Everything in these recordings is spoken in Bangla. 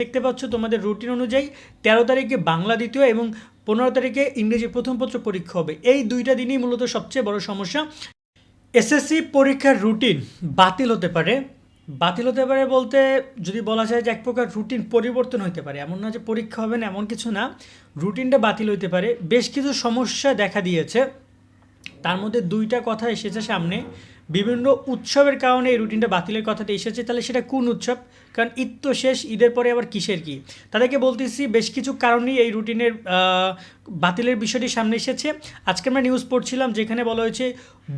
দেখতে পাচ্ছ তোমাদের রুটিন অনুযায়ী তেরো তারিখে বাংলা দ্বিতীয় এবং পনেরো তারিখে ইংরেজি প্রথম পত্র পরীক্ষা হবে। এই দুইটা দিনই মূলত সবচেয়ে বড় সমস্যা। এসএসসি পরীক্ষার রুটিন বাতিল হতে পারে। বাতিল হতে পারে বলতে যদি বলা যায় যে এক প্রকার রুটিন পরিবর্তন হতে পারে। এমন না যে পরীক্ষা হবে না, এমন কিছু না। রুটিনটা বাতিল হতে পারে। বেশ কিছু সমস্যা দেখা দিয়েছে। তার মধ্যে দুইটা কথা এসেছে সামনে। বিভিন্ন উৎসবের কারণে এই রুটিনটা বাতিলের কথাটা এসেছে। তাহলে সেটা কোন উৎসব? কারণ ঈদ তো শেষ, ঈদের পরে আবার কিসের কি? তাদেরকে বলতেছি, বেশ কিছু কারণেই এই রুটিনের বাতিলের বিষয়টি সামনে এসেছে। আজকে আমরা নিউজ পড়ছিলাম যেখানে বলা হয়েছে,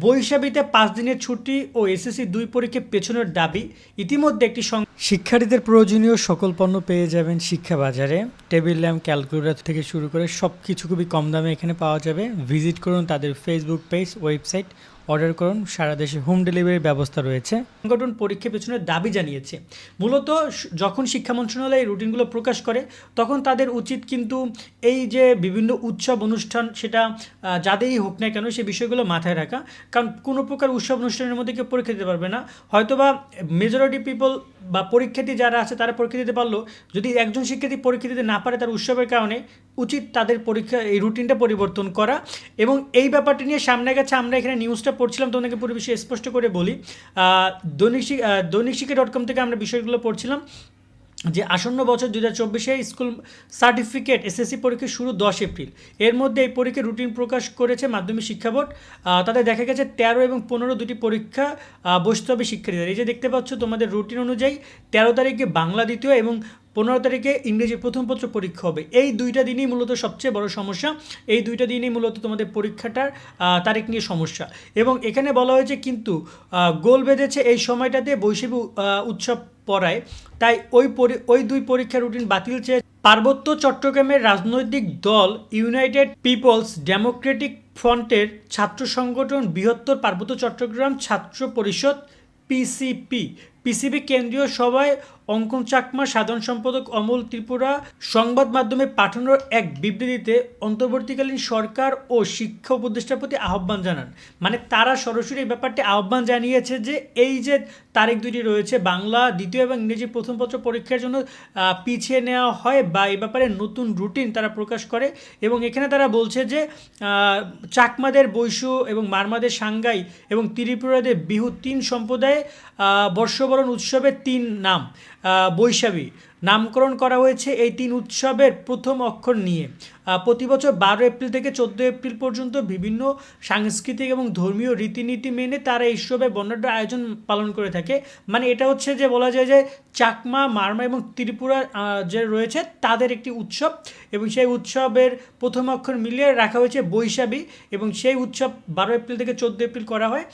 বৈশাখীতে পাঁচ দিনের ছুটি ও এসএসসি দুই পরীক্ষা পেছনের দাবি। ইতিমধ্যে একটি শিক্ষার্থীদের প্রয়োজনীয় সকল পণ্য পেয়ে যাবেন শিক্ষা বাজারে। টেবিল ল্যাম্প, ক্যালকুলেটর থেকে শুরু করে সব কিছু খুবই কম দামে এখানে পাওয়া যাবে। ভিজিট করুন তাদের ফেসবুক পেজ ওয়েবসাইট অর্ডার করুন। সারা দেশে হোম ডেলিভারির ব্যবস্থা রয়েছে। সংগঠন পরীক্ষা পেছনের দাবি জানিয়েছে। মূলত যখন শিক্ষা মন্ত্রণালয় এই রুটিনগুলো প্রকাশ করে, তখন তাদের উচিত কিন্তু এই যে বিভিন্ন উৎসব অনুষ্ঠান, সেটা যাদেরই হোক না কেন সেই বিষয়গুলো মাথায় রাখা। কারণ কোনো প্রকার উৎসব অনুষ্ঠানের মধ্যে কেউ পরীক্ষা দিতে পারবে না। হয়তোবা মেজরিটি পিপল বা পরীক্ষার্থী যারা আছে তারা পরীক্ষা দিতে পারল। যদি একজন শিক্ষার্থী পরীক্ষা দিতে না পারে তার উৎসবের কারণে, উচিত তাদের পরীক্ষা, এই রুটিনটা পরিবর্তন করা। এবং এই ব্যাপারটি নিয়ে সামনে গেছে, আমরা এখানে নিউজটা পড়ছিলাম তোমাদেরকে পুরো স্পষ্ট করে বলি। দৈনিক দৈনিক শিক্ষা ডট কম থেকে আমরা বিষয়গুলো পড়ছিলাম। যে আসন্ন বছর দু হাজার চব্বিশে স্কুল সার্টিফিকেট এসএসসি পরীক্ষা শুরু দশ এপ্রিল। এর মধ্যে এই পরীক্ষার রুটিন প্রকাশ করেছে মাধ্যমিক শিক্ষা বোর্ড। তাদের দেখা গেছে তেরো এবং পনেরো দুটি পরীক্ষা বসতে হবে শিক্ষার্থীদের। এই যে দেখতে পাচ্ছ তোমাদের রুটিন অনুযায়ী তেরো তারিখে বাংলা দ্বিতীয় এবং পনেরো তারিখে ইংরেজি প্রথম পত্র পরীক্ষা হবে। এই দুইটা দিনই মূলত সবচেয়ে বড় সমস্যা। এই দুইটা দিনই মূলত তোমাদের পরীক্ষাটার তারিখ নিয়ে সমস্যা। এবং এখানে বলা হয়েছে কিন্তু গোল বেঁধেছে এই সময়টাতে আহ, উৎসব পড়ায়। তাই ওই ওই দুই পরীক্ষার রুটিন বাতিল চেয়ে পার্বত্য চট্টগ্রামের রাজনৈতিক দল ইউনাইটেড পিপলস ডেমোক্রেটিক ফ্রন্টের ছাত্র সংগঠন বৃহত্তর পার্বত্য চট্টগ্রাম ছাত্র পরিষদ পিসিপি পিসিবি কেন্দ্রীয় সভায় অঙ্কন চাকমা সাধারণ সম্পাদক অমল ত্রিপুরা সংবাদ মাধ্যমে পাঠানোর এক বিবৃতিতে অন্তর্বর্তীকালীন সরকার ও শিক্ষা উপদেষ্টার প্রতি আহ্বান জানান। মানে তারা সরাসরি এই ব্যাপারটি আহ্বান জানিয়েছে যে এই যে তারিখ দুটি রয়েছে বাংলা দ্বিতীয় এবং ইংরেজি প্রথম পত্র পরীক্ষার জন্য পিছিয়ে নেওয়া হয় বা এই ব্যাপারে নতুন রুটিন তারা প্রকাশ করে এবং এখানে তারা বলছে যে চাকমাদের বৈশ্য এবং মারমাদের সাংগাই এবং ত্রিপুরাদের বিহু তিন সম্প্রদায়ে আহ, বর্ষবরণ উৎসবের তিন নাম বৈশাখী। নামকরণ করা হয়েছে এই তিন উৎসবের প্রথম অক্ষর নিয়ে। প্রতি বছর বারো এপ্রিল থেকে চোদ্দ এপ্রিল পর্যন্ত বিভিন্ন সাংস্কৃতিক এবং ধর্মীয় রীতিনীতি মেনে তারা এই উৎসবের বর্ণাঢ্য আয়োজন পালন করে থাকে। মানে এটা হচ্ছে যে বলা যায় যে চাকমা, মারমা এবং ত্রিপুরা যে রয়েছে তাদের একটি উৎসব এবং সেই উৎসবের প্রথম অক্ষর মিলিয়ে রাখা হয়েছে বৈশাখী এবং সেই উৎসব বারো এপ্রিল থেকে চোদ্দ এপ্রিল করা হয়।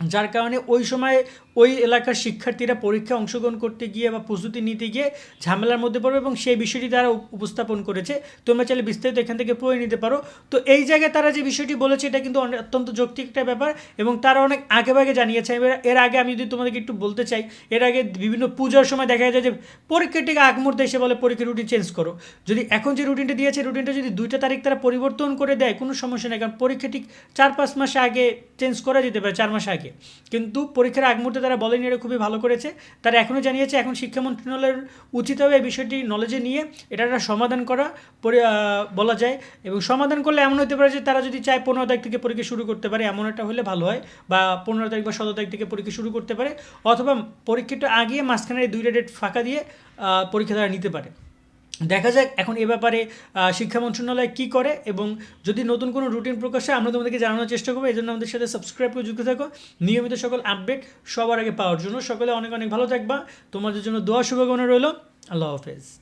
যার কারণে ওই সময় ওই এলাকার শিক্ষার্থীরা পরীক্ষায় অংশগ্রহণ করতে গিয়ে বা প্রস্তুতি নিতে গিয়ে ঝামেলার মধ্যে পড়বে এবং সেই বিষয়টি তারা উপস্থাপন করেছে। তোমরা চাইলে বিস্তারিত এখান থেকে পড়ে নিতে পারো। তো এই জায়গায় তারা যে বিষয়টি বলেছে, এটা কিন্তু অত্যন্ত যৌক্তিক একটা ব্যাপার এবং তারা অনেক আগে ভাগে জানিয়েছে এর আগে আমি যদি তোমাদেরকে একটু বলতে চাই, এর আগে বিভিন্ন পূজার সময় দেখা যায় যে পরীক্ষাটিকে আগ মুহূর্তে এসে বলে পরীক্ষার রুটিন চেঞ্জ করো। যদি এখন যে রুটিনটা দিয়েছে রুটিনটা যদি দুইটা তারিখ তারা পরিবর্তন করে দেয়, কোনো সমস্যা নেই। কারণ পরীক্ষা ঠিক চার পাঁচ মাস আগে চেঞ্জ করা যেতে পারে, চার মাস আগে। কিন্তু পরীক্ষার আগ মুহূর্তে তারা বলেনি এটা খুবই ভালো করেছে। তারা এখনও জানিয়েছে, এখন শিক্ষা মন্ত্রণালয়ের উচিত হবে এই বিষয়টি নলেজে নিয়ে এটা একটা সমাধান করা বলা যায়। এবং সমাধান করলে এমন হতে পারে যে তারা যদি চায় পনেরো তারিখ থেকে পরীক্ষা শুরু করতে পারে, এমন একটা হলে ভালো হয়। বা পনেরো তারিখ বা সতেরো তারিখ থেকে পরীক্ষা শুরু করতে পারে। অথবা পরীক্ষাটা আগিয়ে মাঝখানে দুইটা ডেট ফাঁকা দিয়ে পরীক্ষা তারা নিতে পারে। দেখা যাক এখন এ ব্যাপারে শিক্ষা মন্ত্রণালয় কী করে এবং যদি নতুন কোনো রুটিন প্রকাশ হয়, আমরা তোমাদেরকে জানানোর চেষ্টা করব। এই জন্য আমাদের সাথে সাবস্ক্রাইব করে যুক্ত থাকো। নিয়মিত সকল আপডেট সবার আগে পাওয়ার জন্য। সকলে অনেক অনেক ভালো থাকবা। তোমাদের জন্য দোয়া, শুভকামনা রইল। আল্লাহ হাফেজ।